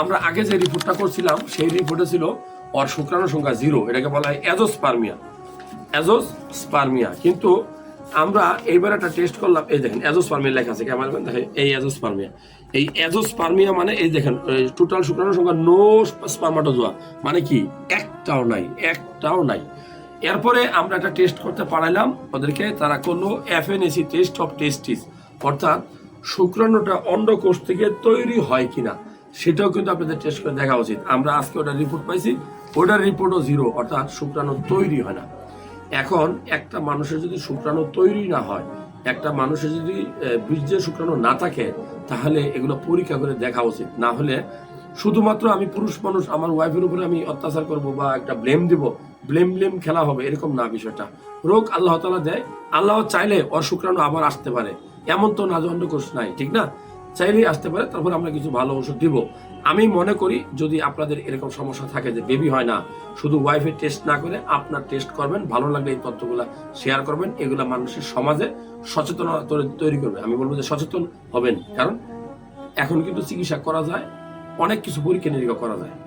আমরা আগে যে রিপোর্টটা করছিলাম, সেই রিপোর্টে ছিল ওর শুক্রাণু সংখ্যা জিরো এটাকে বলা হয় অ্যাজোস পারমিয়া অ্যাজোস্পার্মিয়া অ্যাজোস্পার্মিয়া কিন্তু আমরা এইবার একটা টেস্ট করলাম, এই দেখেন অ্যাজোস্পার্মিয়া লেখা আছে ক্যামেরা দেখেন এই অ্যাজোস্পার্মিয়া এই অ্যাজোস্পার্মিয়া মানে এই দেখেন টোটাল শুক্রাণু সংখ্যা নো স্পার্মাটোজোয়া মানে কি? একটাও নাই একটাও নাই। এরপরে আমরা একটা টেস্ট করতে পারাইলাম, ওদেরকে তারা করল এফএনএসি টেস্ট অফ টেস্টিস অর্থাৎ শুক্রাণুটা অন্ডকোষ থেকে তৈরি হয় কিনা। সেটাও কিন্তু আপনাদের টেস্ট করে দেখা উচিত। আমরা আজকে ওটার রিপোর্ট পাইছি, ওটার রিপোর্টও জিরো অর্থাৎ শুক্রাণু তৈরি হয় না। এখন একটা মানুষের যদি শুক্রাণু তৈরি না হয়, একটা মানুষের যদি বীর্যের শুক্রাণু না থাকে, তাহলে এগুলো পরীক্ষা করে দেখা উচিত। না হলে শুধুমাত্র আমি পুরুষ মানুষ, আমার ওয়াইফের উপরে আমি অত্যাচার করব বা একটা ব্লেম দিব ব্লেম ব্লেম খেলা হবে, এরকম না বিষয়টা। রোগ আল্লাহ তালা দেয়, আল্লাহ চাইলে ওর শুক্রাণু আবার আসতে পারে। এমন তো না অন্ডকোষ নাই, ঠিক না? চাইলেই আসতে পারে, তারপরে আমরা কিছু ভালো ওষুধ দিব। আমি মনে করি যদি আপনাদের এরকম সমস্যা থাকে যে বেবি হয় না, শুধু ওয়াইফের টেস্ট না করে আপনার টেস্ট করবেন, ভালো লাগলে এই তথ্যগুলো শেয়ার করবেন, এগুলো মানুষের সমাজে সচেতনতা তৈরি- করবে। আমি বলব যে সচেতন হবেন, কারণ এখন কিন্তু চিকিৎসা করা যায়, অনেক কিছু পরীক্ষা নিরীক্ষা করা যায়।